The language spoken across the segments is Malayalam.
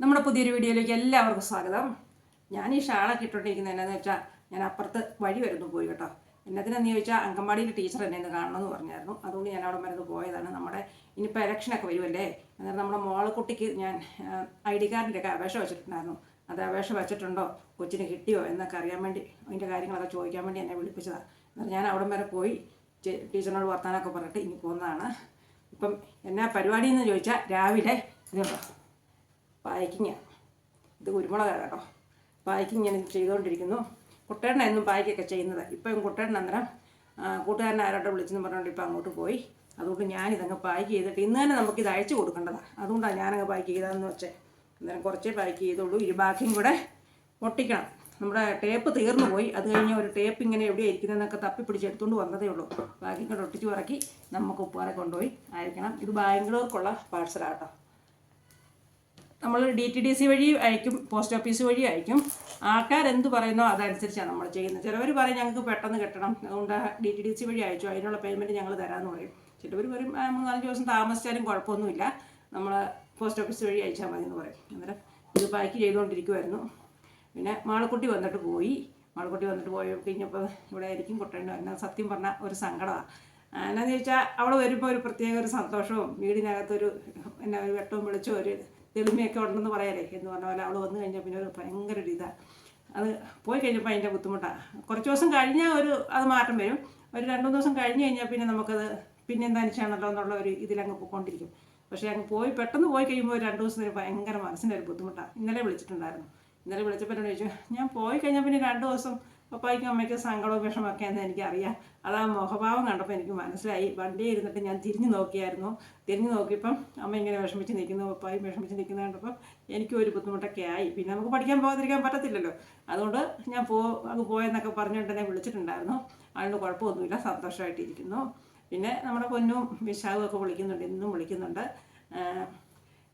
നമ്മുടെ പുതിയൊരു വീഡിയോയിലേക്ക് എല്ലാവർക്കും സ്വാഗതം. ഞാൻ ഈ ഷാളൊക്കെ ഇട്ടുകൊണ്ടിരിക്കുന്നത് എന്നാന്ന് വെച്ചാൽ ഞാൻ അപ്പുറത്ത് വഴി വരുന്നു പോയി കേട്ടോ. എന്നതിനെന്ന് ചോദിച്ചാൽ അങ്കൻവാടിയിൽ ടീച്ചർ എന്നെ ഇന്ന് കാണണമെന്ന് പറഞ്ഞായിരുന്നു. അതുകൊണ്ട് ഞാൻ അവിടെ വരുന്നത് പോയതാണ്. നമ്മുടെ ഇനിയിപ്പോൾ ഇലക്ഷനൊക്കെ വരുമല്ലേ അന്നേരം നമ്മുടെ മോളക്കുട്ടിക്ക് ഞാൻ ഐ ഡി കാർഡിന്റെയൊക്കെ അപേക്ഷ വെച്ചിട്ടുണ്ടായിരുന്നു. അത് അപേക്ഷ വെച്ചിട്ടുണ്ടോ? കൊച്ചിന് കിട്ടിയോ എന്നൊക്കെ അറിയാൻ വേണ്ടി അതിന്റെ കാര്യങ്ങളൊക്കെ ചോദിക്കാൻ വേണ്ടി എന്നെ വിളിപ്പിച്ചതാണ് എന്നാൽ ഞാൻ അവിടം വരെ പോയി ടീച്ചറിനോട് വർത്താനമൊക്കെ പറഞ്ഞിട്ട് ഇനി പോകുന്നതാണ് ഇപ്പം എന്നാ പരിപാടി എന്ന് ചോദിച്ചാൽ രാവിലെ ഇതുണ്ടോ? പായ്ക്കിങ് ഇത് കുരുമുളകാണ് കേട്ടോ. പായ്ക്കിങ് ഞാൻ ചെയ്തുകൊണ്ടിരിക്കുന്നു. കുട്ടേട്ടൻ എന്നും പായ്ക്കൊക്കെ ചെയ്യുന്നത്. ഇപ്പം കുട്ടേട്ടൻ അന്നേരം കൂട്ടുകാരനെ ആരോട്ട് വിളിച്ചെന്ന് പറഞ്ഞുകൊണ്ട് ഇപ്പം അങ്ങോട്ട് പോയി. അതുകൊണ്ട് ഞാനിതങ്ങ് പായ്ക്ക് ചെയ്തിട്ട് ഇന്ന് തന്നെ നമുക്കിത് അയച്ചു കൊടുക്കേണ്ടതാണ് അതുകൊണ്ടാണ് ഞാനങ്ങ് പായ്ക്ക് ചെയ്തതെന്ന് വെച്ചേ. അന്നേരം കുറച്ചേ പായ്ക്ക് ചെയ്തുള്ളൂ. ഇരു ബാക്കിയും കൂടെ ഒട്ടിക്കണം നമ്മുടെ ടേപ്പ് തീർന്നു പോയി. അത് കഴിഞ്ഞ് ഒരു ടേപ്പ് ഇങ്ങനെ എവിടെയാണ് ഇരിക്കുന്നതെന്നൊക്കെ തപ്പി പിടിച്ചെടുത്തുകൊണ്ട് വന്നതേ ഉള്ളൂ. ബാക്കിയും കൂടെ ഒട്ടിച്ച് പറക്കി നമുക്ക് ഉപ്പാറെ കൊണ്ടുപോയി അയക്കണം. ഇത് ബാംഗ്ലൂർക്കുള്ള പാഴ്സലാട്ടോ നമ്മൾ ഡി ടി ഡി സി വഴി അയക്കും പോസ്റ്റ് ഓഫീസ് വഴി അയക്കും. ആൾക്കാർ എന്ത് പറയുന്നോ അതനുസരിച്ചാണ് നമ്മൾ ചെയ്യുന്നത്. ചിലവർ പറയും ഞങ്ങൾക്ക് പെട്ടെന്ന് കിട്ടണം. അതുകൊണ്ട് ഡി ടി ഡി സി വഴി അയച്ചു. അതിനുള്ള പേയ്മെന്റ് ഞങ്ങൾ തരാമെന്ന് പറയും. ചിലവർ പറയും മൂന്ന് നാല് ദിവസം താമസിച്ചാലും കുഴപ്പമൊന്നുമില്ല. നമ്മൾ പോസ്റ്റ് ഓഫീസ് വഴി അയച്ചാൽ മതി എന്ന് പറയും. അന്നേരം ഇത് പാക്ക് ചെയ്തുകൊണ്ടിരിക്കുമായിരുന്നു പിന്നെ മാളക്കുട്ടി വന്നിട്ട് പോയി. മാളക്കുട്ടി വന്നിട്ട് പോയി കഴിഞ്ഞപ്പോൾ ഇവിടെ ആയിരിക്കും കുട്ടേണ്ട. വരുന്നത് സത്യം പറഞ്ഞാൽ ഒരു സങ്കടമാണ് എന്നാന്ന് ചോദിച്ചാൽ അവിടെ വരുമ്പോൾ ഒരു പ്രത്യേക ഒരു സന്തോഷവും വീടിനകത്തൊരു എന്നാ ഒരു വെട്ടവും വിളിച്ചോ ഒരു തെളിമയൊക്കെ ഉണ്ടെന്ന് പറയാലേ എന്ന് പറഞ്ഞ പോലെ അവൾ വന്നു കഴിഞ്ഞാൽ പിന്നെ ഒരു ഭയങ്കര ഒരു ഇതാണ് അത് പോയി കഴിഞ്ഞപ്പോൾ അതിന്റെ ബുദ്ധിമുട്ടാണ് കുറച്ച് ദിവസം കഴിഞ്ഞാൽ ഒരു അത് മാറ്റം വരും. ഒരു രണ്ട് ദിവസം കഴിഞ്ഞ് കഴിഞ്ഞാൽ പിന്നെ നമുക്കത് പിന്നെ എന്താ അനുസരിച്ചാണല്ലോ എന്നുള്ള ഒരു ഇതിലങ്ങ് പോയിക്കൊണ്ടിരിക്കും. പക്ഷേ അങ്ങ് പോയി പെട്ടെന്ന് പോയി കഴിയുമ്പോൾ രണ്ട് ദിവസത്തിന് ഭയങ്കര മനസ്സിന്റെ ഒരു ബുദ്ധിമുട്ടാണ് ഇന്നലെ വിളിച്ചിട്ടുണ്ടായിരുന്നു. ഇന്നലെ വിളിച്ചപ്പോൾ എന്നോട് ചോദിച്ചു ഞാൻ പോയി കഴിഞ്ഞാൽ പിന്നെ രണ്ട് ദിവസം പപ്പായ്ക്കും അമ്മയ്ക്കും സങ്കടവും വിഷമൊക്കെ എന്ന് എനിക്കറിയാം. അത് ആ മുഖഭാവം കണ്ടപ്പോൾ എനിക്ക് മനസ്സിലായി. വണ്ടി ഇരുന്നിട്ട് ഞാൻ തിരിഞ്ഞു നോക്കിയായിരുന്നു. തിരിഞ്ഞു നോക്കിയപ്പം അമ്മ ഇങ്ങനെ വിഷമിച്ച് നിൽക്കുന്നു പപ്പായും വിഷമിച്ച് നിൽക്കുന്ന കണ്ടപ്പം എനിക്കും ഒരു ബുദ്ധിമുട്ടൊക്കെ ആയി പിന്നെ നമുക്ക് പഠിക്കാൻ പോകാതിരിക്കാൻ പറ്റത്തില്ലല്ലോ. അതുകൊണ്ട് ഞാൻ പോ അങ്ങ് പോയെന്നൊക്കെ പറഞ്ഞുകൊണ്ട് എന്നെ വിളിച്ചിട്ടുണ്ടായിരുന്നു. അതുകൊണ്ട് കുഴപ്പമൊന്നുമില്ല സന്തോഷമായിട്ടിരിക്കുന്നു. പിന്നെ നമ്മുടെ പൊന്നും വിശാഖും ഒക്കെ വിളിക്കുന്നുണ്ട് ഇന്നും വിളിക്കുന്നുണ്ട്.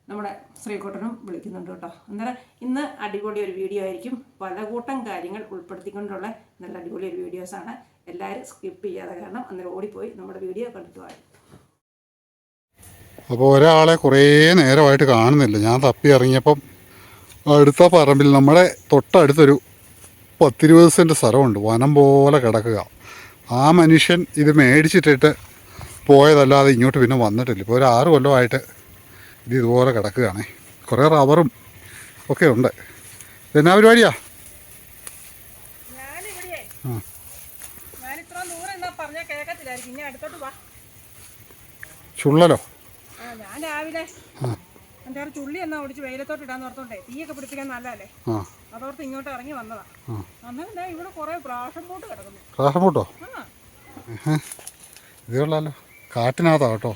നമ്മുടെ ശ്രീകുട്ടനും വിളിക്കുന്നുണ്ട് കേട്ടോ. അന്നേരം ഇന്ന് അടിപൊളി ഒരു വീഡിയോ ആയിരിക്കും. പല കൂട്ടം കാര്യങ്ങൾ ഉൾപ്പെടുത്തിക്കൊണ്ടുള്ള നല്ല അടിപൊളി ഒരു വീഡിയോസാണ് എല്ലാവരും സ്കിപ്പ് ചെയ്യാതെ കാരണം അന്നേരം ഓടിപ്പോയി നമ്മുടെ വീഡിയോ കണ്ടിട്ട് വായി അപ്പോൾ ഒരാളെ കുറേ നേരമായിട്ട് കാണുന്നില്ല. ഞാൻ തപ്പി ഇറങ്ങിയപ്പം അടുത്ത പറമ്പിൽ നമ്മുടെ തൊട്ടടുത്തൊരു പത്തിരുപത് സെന്റ് സ്ഥലമുണ്ട്. വനം പോലെ കിടക്കുക. ആ മനുഷ്യൻ ഇത് മേടിച്ചിട്ടിട്ട് പോയതല്ലാതെ ഇങ്ങോട്ട് പിന്നെ വന്നിട്ടില്ല. ഇപ്പോൾ ഒരു ആറ് കൊല്ലമായിട്ട് ഇത് ഇതുപോലെ കിടക്കുകയാണേ. കുറേ റബ്ബറും ഒക്കെ ഉണ്ട്. എന്നാ പരിപാടിയാ? ആ. ചുള്ളലോ? ഞാൻ രാവിലെ എന്താ അഞ്ചാറ് ചുള്ളി എന്നാ ഓടിച്ച് വെയിലത്തോട്ട് ഇടാന്ന് ഓർത്തോണ്ടേ. തീയൊക്കെ പിടിപ്പിക്കാൻ നല്ലതല്ലേ? അതോർത്ത് ഇങ്ങോട്ട് ഇറങ്ങി വന്നതാ. അന്നേരം ഇവിടെ കുറേ കിടക്കുന്നു. ഇത് കൊള്ളാലോ കാട്ടിനകത്താ കേട്ടോ.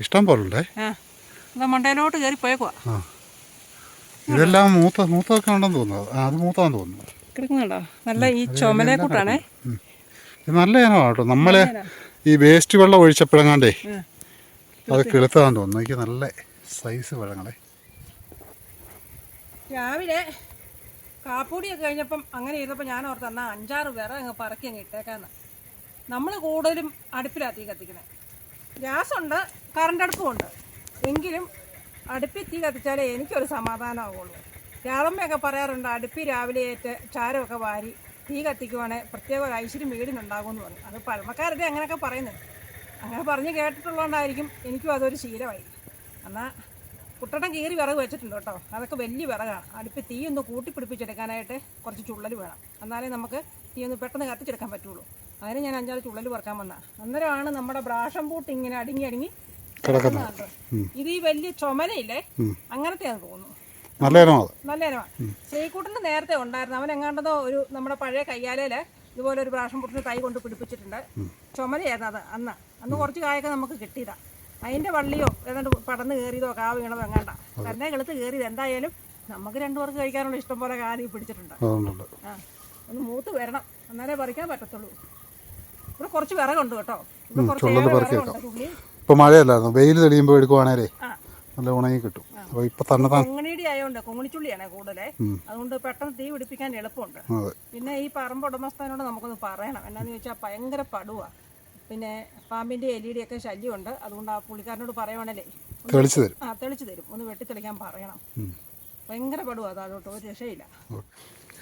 ഇഷ്ടം പോലെ ഉണ്ടേ എന്താ മണ്ടയിലോട്ട് കയറി പോയേക്കുവാ. ഇതെല്ലാം മൂത്ത മൂത്തൊക്കെ ഉണ്ടെന്ന് തോന്നുന്നു. അത് മൂത്താന്ന് തോന്നുന്നു. കിടക്കുന്നുണ്ടോ? നല്ല ഈ ചുമലയെ കൂട്ടാണേ. ഇത് നല്ല ഇനമാണ് കേട്ടോ. നമ്മളെ ഈ വേസ്റ്റ് വെള്ളം ഒഴിച്ചപ്പോഴെങ്ങാണ്ടേ അത് കിളുത്താന്ന് തോന്നുന്നു. എനിക്ക് നല്ല സൈസ് പഴങ്ങളെ രാവിലെ കാപ്പൂടിയൊക്കെ കഴിഞ്ഞപ്പം അങ്ങനെ ചെയ്തപ്പോൾ ഞാൻ ഓർത്ത് എന്നാൽ അഞ്ചാറ് വിറ അങ്ങ് പറക്കി അങ്ങ് ഇട്ടേക്കാന്ന്. നമ്മൾ കൂടുതലും അടുപ്പിലാണ് തീ കത്തിക്കുന്നത് ഗ്യാസുണ്ട് കറണ്ട് അടുപ്പുമുണ്ട് എങ്കിലും അടുപ്പിൽ തീ കത്തിച്ചാലേ എനിക്കൊരു സമാധാനമാവുള്ളൂ. രാധമ്മയൊക്കെ പറയാറുണ്ട് അടുപ്പി രാവിലെ ഏറ്റ് ചാരമൊക്കെ വാരി തീ കത്തിക്കുവാണെങ്കിൽ പ്രത്യേക ഒരു ഐശ്വര്യം വീടിനുണ്ടാകുമെന്ന് പറഞ്ഞു. അത് പഴമക്കാരുടെ അങ്ങനെയൊക്കെ പറയുന്നത്. അങ്ങനെ പറഞ്ഞ് കേട്ടിട്ടുള്ളതുകൊണ്ടായിരിക്കും എനിക്കും അതൊരു ശീലമായി. എന്നാൽ കുട്ടടം കീറി വിറക് വെച്ചിട്ടുണ്ട് കേട്ടോ. അതൊക്കെ വലിയ വിറകാണ്. അടുപ്പ് തീ ഒന്ന് കൂട്ടിപ്പിടിപ്പിച്ചെടുക്കാനായിട്ട് കുറച്ച് ചുള്ളൽ വേണം. എന്നാലേ നമുക്ക് തീ ഒന്ന് പെട്ടെന്ന് കത്തിച്ചെടുക്കാൻ പറ്റുള്ളൂ. അതിന് ഞാൻ അഞ്ചാറ് ചുള്ളൽ പറക്കാൻ വന്ന. അന്നേരമാണ് നമ്മുടെ ബ്രാഷം പൂട്ട് ഇങ്ങനെ അടുങ്ങി അടുങ്ങി കിടക്കുന്നത്. ഇത് ഈ വലിയ ചുമലയില്ലേ അങ്ങനത്തെയാന്ന് തോന്നുന്നു. നല്ല ഇനമാണ് അത്. നല്ല ഇനമാണ് ശ്രീകുട്ടന് നേരത്തെ ഉണ്ടായിരുന്നു. അവൻ എങ്ങാണ്ടതോ ഒരു നമ്മുടെ പഴയ കയ്യാലയിൽ ഇതുപോലെ ഒരു പ്രാവശ്യം പൊട്ടിന് തൈ കൊണ്ട് പിടിപ്പിച്ചിട്ടുണ്ട്. ചുമലയായിരുന്നു അത് അന്ന്. അന്ന് കുറച്ച് കായൊക്കെ നമുക്ക് കിട്ടിയതാ. അതിന്റെ വള്ളിയോ ഏതാണ്ട് പടന്ന് കയറിയതോ കാവ് വീണതോ എങ്ങാണ്ട. തന്നെ കെളുത്ത് കയറിയത് എന്തായാലും നമുക്ക് രണ്ടു പേർക്ക് കഴിക്കാനുള്ള ഇഷ്ടം പോലെ കാലി പിടിച്ചിട്ടുണ്ട്. ആ. ഒന്ന് മൂത്ത് വരണം. എന്നാലേ പറിക്കാൻ പറ്റത്തുള്ളൂ. ഇവിടെ കുറച്ച് വിറകുണ്ട് കേട്ടോ. ഇവിടെ കുറച്ച് വിറകുണ്ട്. ചുള്ളി ഇപ്പം മഴയല്ലായിരുന്നു? വെയിൽ തെളിയുമ്പോൾ എടുക്കുവാണേലേ നല്ല ഉണങ്ങി കിട്ടും. അപ്പോൾ ഇപ്പം തന്നെ താൻ കൊങ്ങണിയുടെ ആയതുകൊണ്ട് കൊങ്ങണിച്ചുള്ളിയാണ് കൂടുതലേ. അതുകൊണ്ട് പെട്ടെന്ന് തീ പിടിപ്പിക്കാൻ എളുപ്പമുണ്ട്. പിന്നെ ഈ പറമ്പ് ഉടമസ്ഥനോട് നമുക്കൊന്ന് പറയണം. എന്നാന്ന് ചോദിച്ചാൽ ഭയങ്കര പടുവാ. പിന്നെ പാമ്പിന്റെ എലിയുടെ ഒക്കെ ശല്യമുണ്ട്. അതുകൊണ്ട് ആ പുള്ളിക്കാരനോട് പറയുവാണല്ലേ തെളിച്ചു തരും. ആ തെളിച്ചു തരും. ഒന്ന് വെട്ടി തെളിക്കാൻ പറയണം ഭയങ്കര പടുവാ താഴോട്ട് ഒരു രക്ഷയില്ല.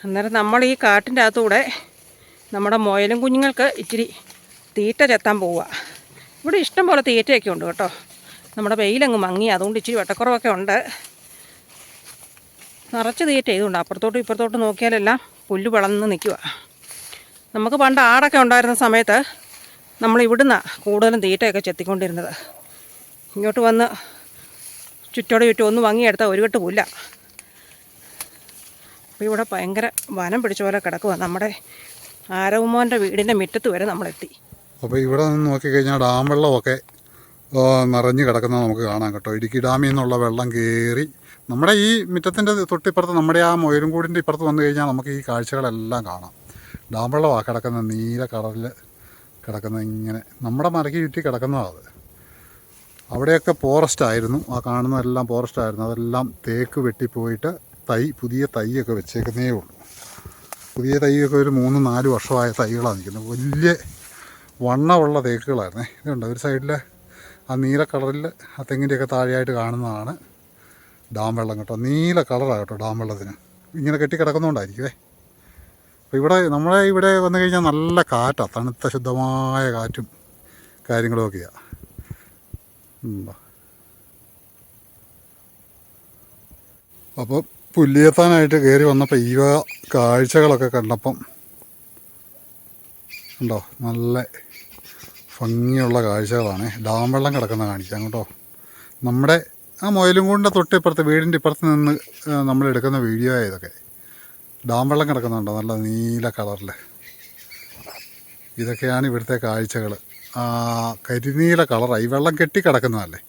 അന്നേരം നമ്മൾ ഈ കാട്ടിന്റെ അകത്തൂടെ നമ്മുടെ മുയലും കുഞ്ഞുങ്ങൾക്ക് ഇച്ചിരി തീറ്റ ചെത്താൻ പോവുക ഇവിടെ ഇഷ്ടം പോലെ തീറ്റയൊക്കെ ഉണ്ട് കേട്ടോ. നമ്മുടെ വെയിലങ്ങ് മങ്ങി അതുകൊണ്ട് ഇച്ചിരി വെട്ടക്കുറവൊക്കെ ഉണ്ട്. നിറച്ച് തീറ്റ ഇതുണ്ട്. അപ്പുറത്തോട്ടും ഇപ്പുറത്തോട്ടും നോക്കിയാലെല്ലാം പുല്ല് വളർന്ന് നിൽക്കുക നമുക്ക് പണ്ട് ആടൊക്കെ ഉണ്ടായിരുന്ന സമയത്ത് നമ്മൾ ഇവിടുന്ന് കൂടുതലും തീറ്റയൊക്കെ ചെത്തിക്കൊണ്ടിരുന്നത്. ഇങ്ങോട്ട് വന്ന് ചുറ്റോടെ ചുറ്റും ഒന്ന് വാങ്ങിയെടുത്താൽ ഒരു കെട്ട് പുല്ല. അപ്പോൾ ഇവിടെ ഭയങ്കര വനം പിടിച്ച പോലെ കിടക്കുക നമ്മുടെ ആരവുമോന്റെ വീടിന്റെ മുറ്റത്ത് വരെ നമ്മളെത്തി. അപ്പോൾ ഇവിടെ നിന്ന് നോക്കിക്കഴിഞ്ഞാൽ ഡാം വെള്ളമൊക്കെ നിറഞ്ഞു കിടക്കുന്നത് നമുക്ക് കാണാം കേട്ടോ. ഇടുക്കി ഡാമിൽ നിന്നുള്ള വെള്ളം കയറി നമ്മുടെ ഈ മുറ്റത്തിന്റെ തൊട്ടിപ്പുറത്ത് നമ്മുടെ ആ മൊയിലുംകൂടിന്റെ ഇപ്പുറത്ത് വന്നു കഴിഞ്ഞാൽ നമുക്ക് ഈ കാഴ്ചകളെല്ലാം കാണാം. ഡാം വെള്ളമാണ് കിടക്കുന്നത് നീല കടലിൽ കിടക്കുന്നത് ഇങ്ങനെ. നമ്മുടെ മരക്ക് ചുറ്റി കിടക്കുന്നതാണ് അവിടെയൊക്കെ ഫോറസ്റ്റ് ആയിരുന്നു. ആ കാണുന്നതെല്ലാം ഫോറസ്റ്റ് ആയിരുന്നു. അതെല്ലാം തേക്ക് വെട്ടിപ്പോയിട്ട് തൈ പുതിയ തൈയൊക്കെ വെച്ചേക്കുന്നേ ഉള്ളൂ. പുതിയ തൈയൊക്കെ ഒരു മൂന്ന് നാല് വർഷമായ തൈകളാണ് നിൽക്കുന്നത്. വലിയ വണ്ണമുള്ള തേക്കുകളായിരുന്നേ. ഇതുണ്ട് ഒരു സൈഡിൽ ആ നീല കളറിൽ ആ തെങ്ങിന്റെയൊക്കെ താഴെയായിട്ട് കാണുന്നതാണ് ഡാം വെള്ളം കേട്ടോ. നീല കളറാണ് കേട്ടോ ഡാം വെള്ളത്തിന്. ഇങ്ങനെ കെട്ടി കിടക്കുന്നതുകൊണ്ടായിരിക്കുമേ അപ്പോൾ ഇവിടെ നമ്മളെ ഇവിടെ വന്നു കഴിഞ്ഞാൽ നല്ല കാറ്റാണ് തണുത്ത ശുദ്ധമായ കാറ്റും കാര്യങ്ങളുമൊക്കെയാണ് അപ്പോൾ പുല്ലിയെത്താനായിട്ട് കയറി വന്നപ്പോൾ ഈ കാഴ്ചകളൊക്കെ കണ്ടപ്പം ഉണ്ടോ? നല്ല ഭംഗിയുള്ള കാഴ്ചകളാണ്. ഡാം വെള്ളം കിടക്കുന്ന കാണിക്കാം കേട്ടോ നമ്മുടെ ആ മൊയിലും കൂടിന്റെ തൊട്ടിപ്പുറത്ത് വീടിന്റെ ഇപ്പുറത്ത് നിന്ന് നമ്മൾ എടുക്കുന്ന വീഡിയോ ഇതൊക്കെ. ഡാം വെള്ളം കിടക്കുന്നുണ്ടോ? നല്ല നീല കളറിൽ ഇതൊക്കെയാണ് ഇവിടുത്തെ കാഴ്ചകൾ കരിനീല കളറായി വെള്ളം കെട്ടി കിടക്കുന്നതല്ലേ.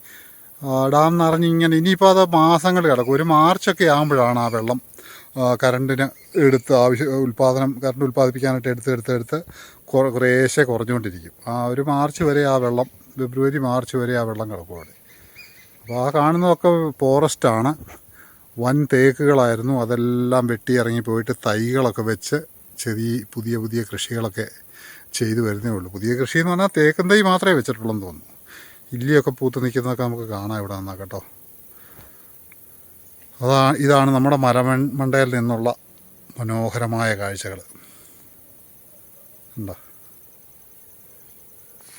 ഡാം നിറഞ്ഞിങ്ങനെ ഇനിയിപ്പോൾ അത് മാസങ്ങൾ കിടക്കും. ഒരു മാർച്ചൊക്കെ ആകുമ്പോഴാണ് ആ വെള്ളം കറണ്ടിന് എടുത്ത് ആവശ്യ ഉൽപ്പാദനം കറണ്ട് ഉൽപ്പാദിപ്പിക്കാനായിട്ട് എടുത്ത് എടുത്ത് എടുത്ത് കുറേശ്ശെ കുറഞ്ഞുകൊണ്ടിരിക്കും. ആ ഒരു മാർച്ച് വരെ ആ വെള്ളം ഫെബ്രുവരി മാർച്ച് വരെ ആ വെള്ളം കിടക്കും അവിടെ. അപ്പോൾ ആ കാണുന്നതൊക്കെ ഫോറസ്റ്റാണ് വൻ തേക്കുകളായിരുന്നു. അതെല്ലാം വെട്ടി ഇറങ്ങി പോയിട്ട് തൈകളൊക്കെ വെച്ച് ചെറിയ പുതിയ പുതിയ കൃഷികളൊക്കെ ചെയ്തു വരുന്നേ ഉള്ളൂ. പുതിയ കൃഷി എന്ന് പറഞ്ഞാൽ തേക്കും തൈ മാത്രമേ വെച്ചിട്ടുള്ളൂ എന്ന് തോന്നുന്നു. ഇല്ലിയൊക്കെ പൂത്ത് നിൽക്കുന്നതൊക്കെ നമുക്ക് കാണാം ഇവിടെ നിന്നാ കേട്ടോ. അതാ ഇതാണ് നമ്മുടെ മരമൺ മണ്ടയിൽ നിന്നുള്ള മനോഹരമായ കാഴ്ചകൾ. ഉണ്ടോ?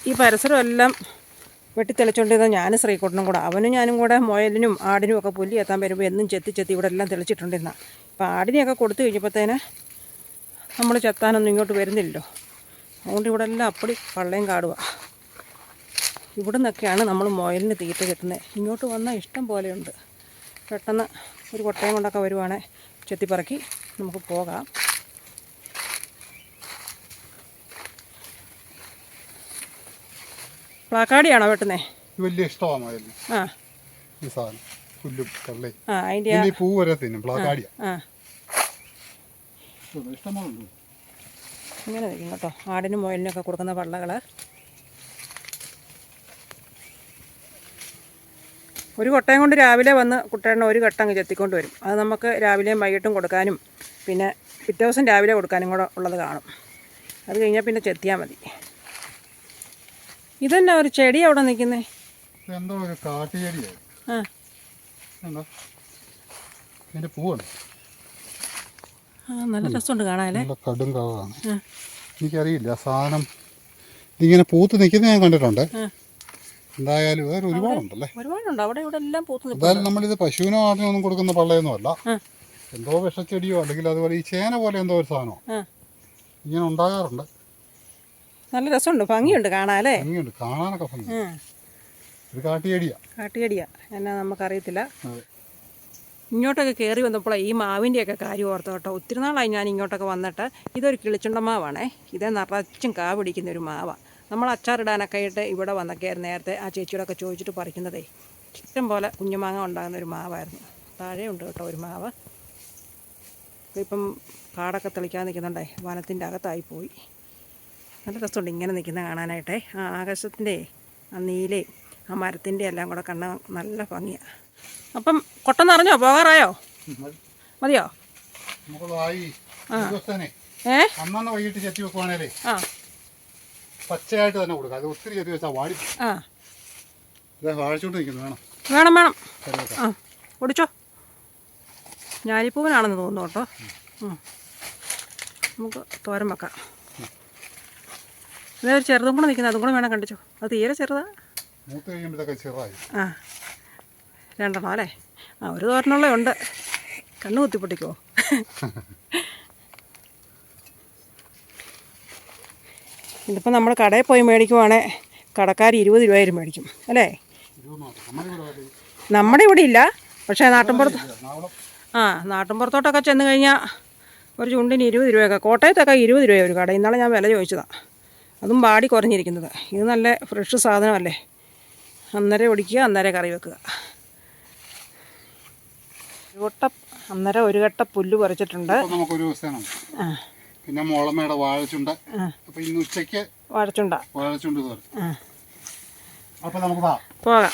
ഈ പരിസരമെല്ലാം വെട്ടിത്തെളിച്ചുകൊണ്ടിരുന്ന ഞാനും ശ്രീകുട്ടനും കൂടെ അവനും ഞാനും കൂടെ മുയലിനും ആടിനും ഒക്കെ പുല്ലി എത്താൻ വരുമ്പോൾ എന്നും ചെത്തി ചെത്തി ഇവിടെ എല്ലാം തെളിച്ചിട്ടുണ്ടിരുന്ന. അപ്പോൾ ആടിനെയൊക്കെ കൊടുത്തു കഴിഞ്ഞപ്പോഴത്തേന് നമ്മൾ ചെത്താനൊന്നും ഇങ്ങോട്ട് വരുന്നില്ലല്ലോ. അതുകൊണ്ട് ഇവിടെ എല്ലാം അപ്പടി പള്ളയും കാടുക ഇവിടെ നിന്നൊക്കെയാണ് നമ്മൾ മുയലിന് തീറ്റ കിട്ടുന്നത് ഇങ്ങോട്ട് വന്നാൽ ഇഷ്ടം പോലെയുണ്ട്. പെട്ടെന്ന് ഒരു കൊട്ടയം കൊണ്ടൊക്കെ വരുവാണെങ്കിൽ ചെത്തിപ്പറക്കി നമുക്ക് പോകാം. പ്ലാക്കാടിയാണോ വെട്ടുന്നേ? വലിയ ഇഷ്ടമാണ് മയിലിന് ആ. ഈ സാധനം? പുല്ലും ആ അതിന്റെ പൂ വരെ തിന്നും പ്ലാക്കാടിയ. ആ. ഇഷ്ടമാണല്ലോ ഇങ്ങനെ കേട്ടോ. ആടിനും മുയലിനൊക്കെ കൊടുക്കുന്ന പള്ളകൾ ഒരു കൊട്ടയും കൊണ്ട് രാവിലെ വന്ന് കുട്ടേണ്ണ ഒരു കട്ട അങ്ങ് ചെത്തിക്കൊണ്ട് വരും. അത് നമുക്ക് രാവിലെയും വൈകിട്ടും കൊടുക്കാനും പിന്നെ പിറ്റേ ദിവസം രാവിലെ കൊടുക്കാനും കൂടെ ഉള്ളത് കാണും. അത് കഴിഞ്ഞാൽ പിന്നെ ചെത്തിയാൽ മതി. ഇതന്നെ ഒരു ചെടി അവിടെ നിൽക്കുന്നേ? എന്തോ ഒരു ആ. എന്താ ഇതിന്റെ പൂവുണ്ട് ആ നല്ല രസമുണ്ട് കാണാനല്ലേ? നല്ല കടും കളറാണ് എനിക്കറിയില്ല സാധനം. ഇതിങ്ങനെ പൂത്ത് നിൽക്കുന്ന ഞാൻ കണ്ടിട്ടുണ്ട്. എന്തായാലും വേറെ ഒരുപാടുണ്ടല്ലേ? ഒരുപാടുണ്ട്. അവിടെ ഇവിടെ എല്ലാം പൂത്ത് നിൽക്കും എന്തായാലും നമ്മളിത് പശുവിനോ ആടിനോ ഒന്നും കൊടുക്കുന്ന പള്ളയൊന്നും അല്ല എന്തോ വിഷച്ചെടിയോ അല്ലെങ്കിൽ അതുപോലെ ഈ ചേന പോലെ എന്തോ ഒരു സാധനമോ? ഇങ്ങനെ ഉണ്ടാകാറുണ്ട്. നല്ല രസമുണ്ട് ഭംഗിയുണ്ട് കാണാല്ലേ ഭംഗിയുണ്ട് കാണാനൊക്കെ ഭംഗി ഒരു എന്നാ നമുക്കറിയത്തില്ല. ഇങ്ങോട്ടൊക്കെ കയറി വന്നപ്പോൾ ഈ മാവിന്റെയൊക്കെ കാര്യം ഓർത്തു കേട്ടോ. ഒത്തിരി നാളായി ഞാൻ ഇങ്ങോട്ടൊക്കെ വന്നിട്ട് ഇതൊരു കിളിച്ചുണ്ട മാവാണേ. ഇത് നിറച്ചും കാ പിടിക്കുന്ന ഒരു മാവാണ് നമ്മൾ അച്ചാറിടാനൊക്കെ ആയിട്ട് ഇവിടെ വന്നൊക്കെയായിരുന്നു നേരത്തെ ആ ചേച്ചിയോടൊക്കെ ചോദിച്ചിട്ട് പറിക്കുന്നതേ ഇഷ്ടം പോലെ കുഞ്ഞുമാങ്ങ ഉണ്ടാകുന്ന ഒരു മാവായിരുന്നു. താഴെ ഉണ്ട് കേട്ടോ ഒരു മാവ്. ഇപ്പം കാടൊക്കെ തെളിക്കാൻ നിൽക്കുന്നുണ്ടേ വനത്തിന്റെ അകത്തായി പോയി. നല്ല രസമുണ്ട് ഇങ്ങനെ നിൽക്കുന്ന കാണാനായിട്ടേ. ആ ആകാശത്തിന്റെ ആ നീലയും ആ മരത്തിന്റെ എല്ലാം കൂടെ കണ്ണ നല്ല ഭംഗിയാണ് അപ്പം കൊട്ട നിറഞ്ഞോ പോകാറായോ? മതിയോ? നമുക്കതായി ദിവസേനെ ഏ? അന്നന്ന് വൈകിട്ട് ചെത്തി വെക്കുവാണേലേ. ആ. പച്ചയായിട്ട് തന്നെ കൊടുക്കാം. അത് ഒത്തിരി ചെത്തി വെച്ചാൽ വാടി ആ. ഇത് വാഴിച്ചുകൊണ്ട് നിൽക്കുന്നു. വേണം. വേണം വേണം. ആ. ഞാലിപ്പൂവനാണെന്ന് തോന്നുന്നു കേട്ടോ. നമുക്ക് തോരൻ വെക്കാം. ഇതേ ഒരു ചെറുതും കൂടെ നിൽക്കുന്നത് അതും കൂടെ വേണം കണ്ടിച്ചോ. അത് തീരെ ചെറുതാ. മൂത്ത് കഴിയുമ്പോഴത്തേക്ക് ചെറുതായി. ആ. രണ്ടെണ്ണം അല്ലേ? ആ ഒരു തോരനുള്ള ഉണ്ട്. കണ്ണു കുത്തിപ്പൊട്ടിക്കോ? ഇതിപ്പോൾ നമ്മൾ കടയിൽ പോയി മേടിക്കുവാണേ. കടക്കാർ ഇരുപത് രൂപയായിരുന്നു മേടിക്കും. അല്ലേ? നമ്മുടെ ഇവിടെ ഇല്ല. പക്ഷേ നാട്ടിൻപുറത്ത് ആ നാട്ടിൻപുറത്തോട്ടൊക്കെ ചെന്ന് കഴിഞ്ഞാൽ ഒരു ചുണ്ടിന് ഇരുപത് രൂപയൊക്കെ കോട്ടയത്തൊക്കെ ഇരുപത് രൂപ ഒരു കട. ഇന്നാളെ ഞാൻ വില ചോദിച്ചതാണ് അതും വാടി കുറഞ്ഞിരിക്കുന്നത്. ഇത് നല്ല ഫ്രഷ് സാധനമല്ലേ? അന്നേരം ഒടിക്കുക അന്നേരം കറി വെക്കുക. ഒരു കൊട്ട അന്നേരം ഒരു കട്ട പുല്ല് പറിച്ചിട്ടുണ്ട്. നമുക്കൊരു ആ. പിന്നെ മോളമ്മയുടെ വാഴച്ചുണ്ട. ആ. അപ്പം ഇന്ന് ഉച്ചയ്ക്ക് വാഴച്ചുണ്ട. വാഴച്ചുണ്ട് തോറും നമുക്ക് പോകാം.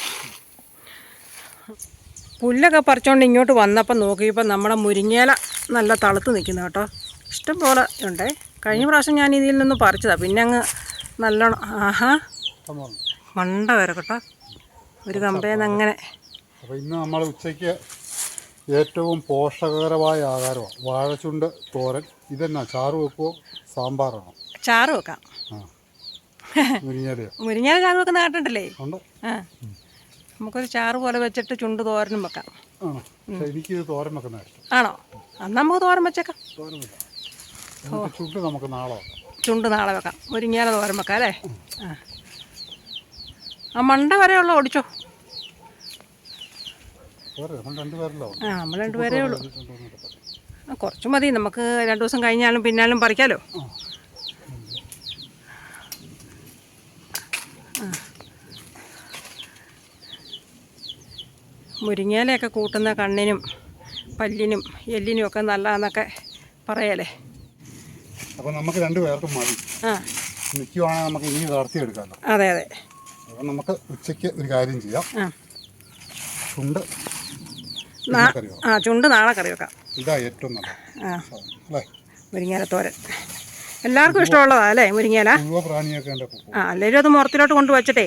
പുല്ലൊക്കെ പറിച്ചുകൊണ്ട് ഇങ്ങോട്ട് വന്നപ്പോൾ നോക്കിയപ്പോൾ നമ്മുടെ മുരിങ്ങേല നല്ല തളുത്ത് നിൽക്കുന്നു കേട്ടോ. ഇഷ്ടം പോലെ ഉണ്ടേ. കഴിഞ്ഞ പ്രാവശ്യം ഞാൻ ഇതിൽ നിന്ന് പറിച്ചതാണ് പിന്നെ അങ്ങ് നല്ലോണം ആഹാ. മണ്ട വരെ കേട്ടോ. ഒരു കമ്പേന്ന് അങ്ങനെ. അപ്പോൾ ഇന്ന് നമ്മൾ ഉച്ചയ്ക്ക് ഏറ്റവും പോഷകകരമായ ആഹാരമാണ് വാഴച്ചുണ്ട് തോരൻ. ഇതെന്നാ? ചാറ് വെക്കുമോ സാമ്പാറാണോ? ചാറ് വെക്കാം. മുരിങ്ങയിലയോ മുരിങ്ങയില ചാറ് വെക്കുന്ന നാട്ടുണ്ടല്ലേ ആ. നമുക്കൊരു ചാറ് പോലെ വെച്ചിട്ട് ചുണ്ട് തോരനും വെക്കാം. ആണോ? എനിക്ക് എനിക്കിത് തോരൻ വെക്കുന്ന ആണോ? അന്ന് നമുക്ക് തോരൻ വെച്ചേക്കാം. തോരൻ വെക്കാം. ചുണ്ട് നമുക്ക് നാളെ വെക്കാം. ചുണ്ട് നാളെ വെക്കാം. മുരിങ്ങയില തോരൻ വെക്കാം അല്ലേ? ആ. ആ മണ്ട വരെയുള്ള ഓടിച്ചോ. ആ നമ്മൾ രണ്ടുപേരേ ഉള്ളൂ. ആ കുറച്ച് മതി നമുക്ക് രണ്ട് ദിവസം കഴിഞ്ഞാലും പിന്നാലും പറിക്കാലോ. ആ. മുരിങ്ങയിലയൊക്കെ കൂട്ടുന്ന കണ്ണിനും പല്ലിനും എല്ലിനും ഒക്കെ നല്ലതെന്നൊക്കെ പറയല്ലേ? അപ്പോൾ നമുക്ക് രണ്ടു പേർക്കും മതി. നിൽക്കുവാണെങ്കിൽ നമുക്ക് ഇനി വളർത്തിയെടുക്കാമല്ലോ അതെ അതെ. അപ്പോൾ നമുക്ക് ഉച്ചയ്ക്ക് ഒരു കാര്യം ചെയ്യാം. ചുണ്ട് ആ ചുണ്ട് നാളെ കറി വെക്കാം. ഇതാ ഏറ്റവും നല്ലത്. ആ. അല്ലേ? മുരിങ്ങയില തോരൻ എല്ലാവർക്കും ഇഷ്ടമുള്ളതാ അല്ലേ മുരിങ്ങേല ആ അല്ലെങ്കിൽ അത് മുറത്തിലോട്ട് കൊണ്ടു വെച്ചിട്ടേ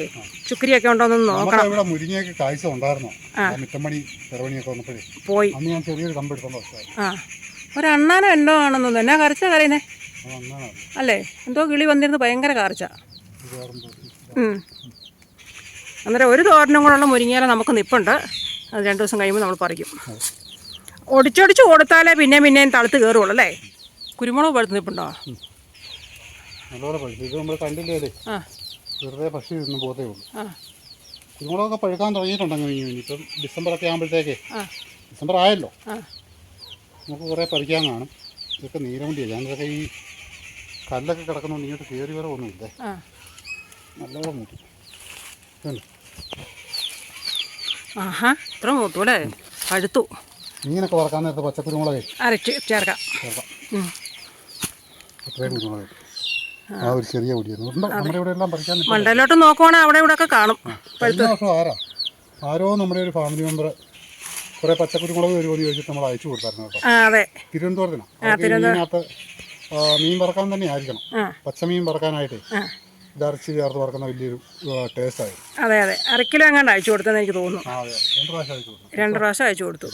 ചുക്കരിയൊക്കെ ഉണ്ടോ നമുക്ക് നോക്കണം. ഇവിടെ മുരിങ്ങയൊക്കെ കാഴ്ച ഉണ്ടായിരുന്നോ? മിറ്റമണി ചെറുപണിയൊക്കെ വന്നപ്പോഴേ. പോയി. അന്ന് ഞാൻ ചെറിയൊരു ആ. ഒരു അണ്ണാനോ എന്തോ ആണെന്നൊന്നും. എന്നാ അത് അന്നാണ് അല്ലേ? എന്തോ കിളി വന്നിരുന്ന് ഭയങ്കര കാർച്ച. അന്നേരം ഒരു തോരനും കൂടെയുള്ള മുരിങ്ങയില നമുക്ക് നിപ്പുണ്ട്. അത് രണ്ട് ദിവസം കഴിയുമ്പോൾ നമ്മൾ പറിക്കും. ഒടിച്ചൊടിച്ച് കൊടുത്താലേ പിന്നെ പിന്നെയും തളുത്ത് കയറുള്ളൂ അല്ലേ? കുരുമുളക് പഴുത്ത് നിപ്പുണ്ടോ? ഇത് നമ്മൾ കണ്ടില്ലേ വെറുതെ പക്ഷി ഒന്നും പോത്തേ ഉള്ളൂ. ആ. കുരുമുളകൊക്കെ പഴുക്കാൻ തുടങ്ങിയിട്ടുണ്ടെങ്കിൽ ഇനിയിപ്പം ഡിസംബറൊക്കെ ആകുമ്പോഴത്തേക്ക് ഡിസംബർ ആയല്ലോ. ആ. നമുക്ക് കുറേ പറിക്കാൻ കാണും. ഇതൊക്കെ നീരമുണ്ടിയാണ് ഞാനിതൊക്കെ ഈ കല്ലൊക്കെ കിടക്കുന്നതുകൊണ്ട് ഇങ്ങോട്ട് കയറി വരെ ഒന്നുമില്ലേ? നല്ലോണം മൂട്ടി. ആഹാ ഇത്ര മൂത്തു അല്ലേ പഴുത്തു. മീനൊക്കെ വറക്കാൻ നേരത്തെ പച്ചക്കുരുമുളകേ അരച്ച് ചേർക്കാം. ചേർക്കാം. അത്രയും കുരുമുളക് ആ ഒരു ചെറിയ പൊടിയായിരുന്നു. മണ്ടയിലോട്ട് നോക്കുവാണെങ്കിൽ അവിടെ ഇവിടെ ഒക്കെ കാണും ആരാ? ആരോ നമ്മുടെ ഒരു ഫാമിലി മെമ്പർ കുറേ പച്ചക്കുരുമുളക് വരുമോയെന്ന് ചോദിച്ചിട്ട് നമ്മൾ അയച്ചു കൊടുത്തായിരുന്നു കേട്ടോ. തിരുവനന്തപുരത്തിനാണ് മീൻ വറക്കാൻ തന്നെ ആയിരിക്കണം. പച്ചമീൻ വറക്കാനായിട്ട് ആ. ഇത് അരച്ച് ചേർത്ത് വറക്കുന്ന വലിയൊരു ടേസ്റ്റ് ആയി. അതെ അതെ. അര കിലോ എങ്ങാണ്ട് അയച്ചു കൊടുത്തെന്ന് എനിക്ക് തോന്നുന്നു. രണ്ട് പ്രാവശ്യം അയച്ചു കൊടുത്തു.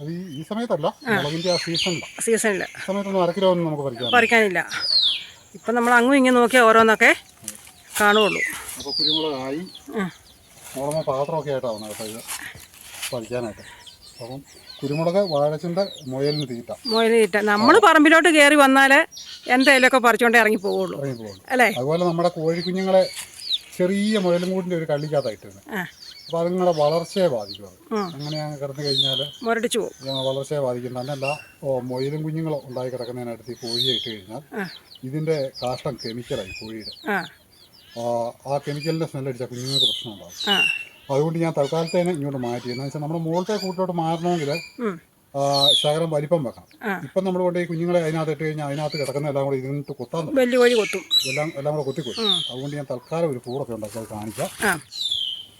അത് ഈ സമയത്തല്ല മുളകിന്റെ ആ സീസണിലാണ് സീസണിൽ സമയത്തൊന്നും അര കിലോ ഒന്നും നമുക്ക് പറിക്കാൻ പറിക്കാനില്ല. ഇപ്പം നമ്മൾ അങ്ങും ഇങ്ങും നോക്കിയാൽ ഓരോന്നൊക്കെ കാണുള്ളൂ. അപ്പോൾ കുരുമുളകായി ആ. മുളമ പാത്രമൊക്കെ ആയിട്ടാണ് കേട്ടോ ഇത് പറിക്കാനായിട്ട്. അപ്പം കുരുമുളക് വാഴച്ചിന്റെ മുയലിന് തീറ്റ. മുയൽ തീറ്റ. നമ്മൾ പറമ്പിലോട്ട് കയറി വന്നാൽ എന്തായാലുമൊക്കെ പറിച്ചുകൊണ്ടേ ഇറങ്ങി പോവുള്ളൂ. ഇറങ്ങി പോകുന്നു അല്ലേ? അതുപോലെ നമ്മുടെ കോഴിക്കുഞ്ഞുങ്ങളെ ചെറിയ മുയലും കൂടിന്റെ ഒരു കള്ളിക്കകത്തായിട്ടാണ്. ആ. അപ്പോൾ അതുങ്ങളുടെ വളർച്ചയെ ബാധിക്കും അത്. അങ്ങനെ അങ്ങ് കിടന്നു കഴിഞ്ഞാൽ മുരടിച്ചു പോകും. വളർച്ചയെ ബാധിക്കും. തന്നെയല്ല മുയലും കുഞ്ഞുങ്ങളും ഉണ്ടായി കിടക്കുന്നതിനടുത്ത് ഈ കോഴിയെ ഇട്ട് കഴിഞ്ഞാൽ ഇതിന്റെ കാഷ്ടം കെമിക്കലായി കോഴിയുടെ. ആ. കെമിക്കലിന്റെ സ്മെല്ലടിച്ചാൽ കുഞ്ഞുങ്ങൾക്ക് പ്രശ്നമുണ്ടാകും ആ. അതുകൊണ്ട് ഞാൻ തൽക്കാലത്തേനെ ഇങ്ങോട്ട് മാറ്റി. എന്ന് വെച്ചാൽ നമ്മുടെ മുകളിലത്തെ കൂട്ടിലോട്ട് മാറണമെങ്കിൽ ശകരം ശകലം വലിപ്പം വെക്കണം. ഇപ്പം നമ്മൾ കൊണ്ട് ഈ കുഞ്ഞുങ്ങളെ അതിനകത്ത് ഇട്ട് കഴിഞ്ഞാൽ അതിനകത്ത് കിടക്കുന്ന എല്ലാം കൂടെ ഇതിനിട്ട് കൊത്താൻ. വലിയ കൊത്തും. എല്ലാം എല്ലാം കൂടെ കൊത്തിക്കൊടുക്കും. അതുകൊണ്ട് ഞാൻ തൽക്കാലം ഒരു കൂടൊക്കെ ഉണ്ടാക്കി അത് കാണിക്കാം.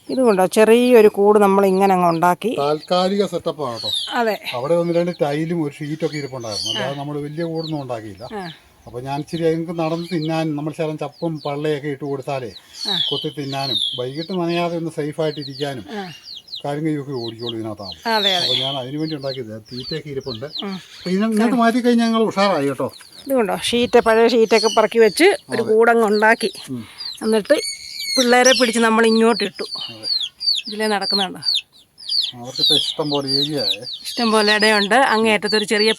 ഇതുകൊണ്ടോ ചെറിയൊരു കൂട് നമ്മൾ ഇങ്ങനെ അങ്ങ് ഉണ്ടാക്കി. താൽക്കാലിക സെറ്റപ്പാണ് കേട്ടോ. അതെ. അവിടെ ഒന്ന് രണ്ട് ടൈലും ഒരു ഷീറ്റൊക്കെ ഇരിപ്പുണ്ടായിരുന്നു. അല്ലാതെ നമ്മൾ വലിയ കൂടൊന്നും ഉണ്ടാക്കിയില്ല. അപ്പോൾ ഞാൻ ഇച്ചിരി അതിങ്ങൾക്ക് നടന്ന് തിന്നാനും നമ്മൾ ശരം ചപ്പും പള്ളയൊക്കെ ഇട്ട് കൊടുത്താലേ. കൊത്തി തിന്നാനും. വൈകിട്ട് നനയാതെ ഒന്ന് സേഫായിട്ട് ഇരിക്കാനും കാര്യങ്ങളൊക്കെ കാര്യം ഓടിക്കോളൂ ഇതിനകത്താണ് അപ്പോൾ ഞാൻ അതിനു വേണ്ടി ഉണ്ടാക്കിയത് തീറ്റയൊക്കെ ഇരിപ്പുണ്ട്. ഇങ്ങോട്ട് മാറ്റി കഴിഞ്ഞാൽ ഞങ്ങൾ ഉഷാറായി കേട്ടോ. ഇതുകൊണ്ടോ? ഷീറ്റ് പഴയ ഷീറ്റൊക്കെ പറക്കി വെച്ച് ഒരു കൂടങ്ങ് ഉണ്ടാക്കി എന്നിട്ട് പിള്ളേരെ പിടിച്ച് നമ്മൾ ഇങ്ങോട്ടിട്ടു. ഇതിലേ നടക്കുന്നുണ്ടോ? അവർക്കിപ്പോൾ ഇഷ്ടം പോലെ ഏരിയ ഇഷ്ടം പോലെ ഇടയുണ്ട്. ഒരു ചെറിയ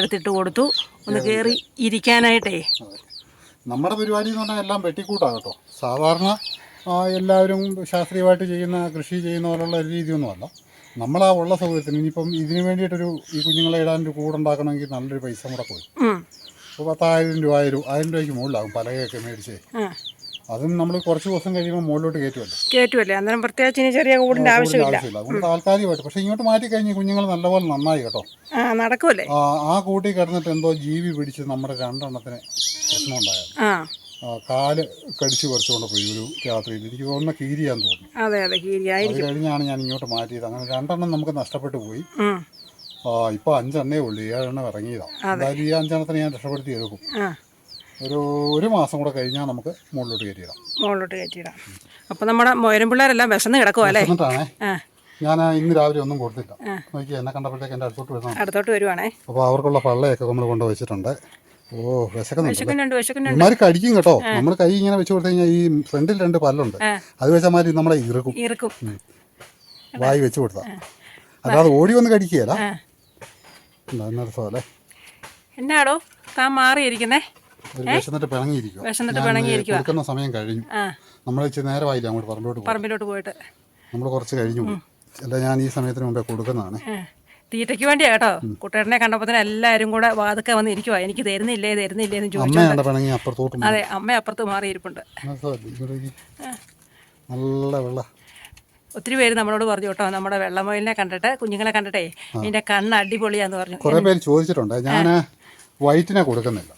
എടുത്തിട്ട് കൊടുത്തു. ഒന്ന് കയറി ഇരിക്കാനായിട്ടേ. നമ്മുടെ പരിപാടി എന്ന് പറഞ്ഞാൽ എല്ലാം വെട്ടിക്കൂട്ടാണ് കേട്ടോ. സാധാരണ എല്ലാവരും ശാസ്ത്രീയമായിട്ട് ചെയ്യുന്ന കൃഷി ചെയ്യുന്ന പോലുള്ള ഒരു രീതിയൊന്നുമല്ല. നമ്മൾ ആ ഉള്ള സൗകര്യത്തിന് ഇനിയിപ്പം ഇതിന് വേണ്ടിയിട്ടൊരു ഈ കുഞ്ഞുങ്ങളെ ഇടാൻ ഒരു കൂടുണ്ടാക്കണമെങ്കിൽ നല്ലൊരു പൈസ കൂടെ പോയി. അപ്പോൾ പത്തായിരം രൂപ ആയിരം ആയിരം രൂപയ്ക്ക് മുകളിലാകും പലകയൊക്കെ മേടിച്ചേ. അതും നമ്മൾ കുറച്ച് ദിവസം കഴിയുമ്പോൾ മുകളിലോട്ട് കയറ്റുമല്ലോ. കയറ്റുമല്ലേ? അന്നേരം പ്രത്യേകിച്ച് ഇനി ചെറിയ കൂടിന്റെ ആവശ്യമില്ല. അതുകൊണ്ട് താൽക്കാലികമായിട്ട്. പക്ഷേ ഇങ്ങോട്ട് മാറ്റി കഴിഞ്ഞ് കുഞ്ഞുങ്ങൾ നല്ലപോലെ നന്നായി കേട്ടോ. ആ നടക്കുമല്ലേ ആ കൂട്ടി കിടന്നിട്ട് എന്തോ ജീവി പിടിച്ച് നമ്മുടെ രണ്ടെണ്ണത്തിന് പ്രശ്നമുണ്ടായത് ആ. കാൽ കടിച്ചു കുറച്ചുകൊണ്ട് പോയി ഒരു രാത്രിയിൽ. എനിക്ക് തോന്നുന്ന കീരിയാന്ന് തോന്നുന്നു. അതെ അതെ കീരിയായി അത് കഴിഞ്ഞാണ് ഞാൻ ഇങ്ങോട്ട് മാറ്റിയത്. അങ്ങനെ രണ്ടെണ്ണം നമുക്ക് നഷ്ടപ്പെട്ടു പോയി. ഇപ്പൊ ആ ഇപ്പോൾ അഞ്ചെണ്ണേ ഉള്ളൂ. ഏഴെണ്ണം ഇറങ്ങിയതാണ് എന്തായാലും ഈ അഞ്ചെണ്ണത്തിന് ഞാൻ രക്ഷപ്പെടുത്തി എടുക്കും. ഒരു ഒരു മാസം കൂടെ കഴിഞ്ഞാൽ നമുക്ക് മുകളിലോട്ട് കയറ്റിയിടാം. മുകളിലോട്ട് കയറ്റിയിടാം. അപ്പോൾ നമ്മുടെ മൊയരം പിള്ളേരെല്ലാം വിശന്ന് കിടക്കുവല്ലേ അല്ലേ? എന്നിട്ടാണേ ആ. ഞാൻ ഇന്ന് രാവിലെ ഒന്നും കൊടുത്തില്ല. നോക്കി എന്നെ കണ്ടപ്പോഴത്തേക്ക് എന്റെ അടുത്തോട്ട് വരുന്നത് അടുത്തോട്ട് വരുവാണേ. അപ്പോൾ അവർക്കുള്ള പള്ളയൊക്കെ നമ്മൾ കൊണ്ട് വെച്ചിട്ടുണ്ട്. ഓ വിശക്കുന്നുണ്ട് കടിക്കും കേട്ടോ. നമ്മൾ കൈ ഇങ്ങനെ വെച്ച് കൊടുത്തു കഴിഞ്ഞാൽ ഈ ഫ്രണ്ടിൽ രണ്ട് പല്ലുണ്ട്. അത് വെച്ചമാര് നമ്മളെ ഇറുക്കും. ഇറുക്കും. വായി വെച്ച് കൊടുത്താ. അല്ലാതെ ഓടി വന്ന് കടിക്കുകയല്ല. എന്നാടോ താൻ മാറിയിരിക്കുന്നേ? വിശന്നിട്ട് പിണങ്ങിയിരിക്കും വിശന്നിട്ട് പിണങ്ങിയിരിക്കും കൊടുക്കുന്ന സമയം കഴിഞ്ഞു. നമ്മൾ ഇച്ചിരി നേരമായില്ല അങ്ങോട്ട് പറമ്പിലോട്ട് പറമ്പിലോട്ട് പോയിട്ട്. നമ്മൾ കുറച്ച് കഴിഞ്ഞു അല്ല ഞാൻ ഈ സമയത്തിന് മുമ്പേ കൊടുക്കുന്നതാണ്. തീറ്റയ്ക്ക് വേണ്ടിയാ കേട്ടോ. കുട്ടേട്ടനെ കണ്ടപ്പോൾ തന്നെ എല്ലാവരും കൂടെ വാതുക്കെ വന്ന് ഇരിക്കുവാ എനിക്ക് തരുന്നില്ലേ തരുന്നില്ലേ എന്ന് ചോദിച്ചു. അതെ അമ്മ അപ്പുറത്ത് മാറിയിരിപ്പുണ്ട്? നല്ല വെള്ള. ഒത്തിരി പേര് നമ്മളോട് പറഞ്ഞു കേട്ടോ നമ്മുടെ വെള്ളമൊയിലിനെ കണ്ടിട്ട് കുഞ്ഞുങ്ങളെ കണ്ടിട്ടേ ഇതിന്റെ കണ്ണ് അടിപൊളിയാന്ന് പറഞ്ഞു. കുറേ പേര് ചോദിച്ചിട്ടുണ്ട്. ഞാൻ വൈറ്റിനെ കൊടുക്കുന്നില്ല.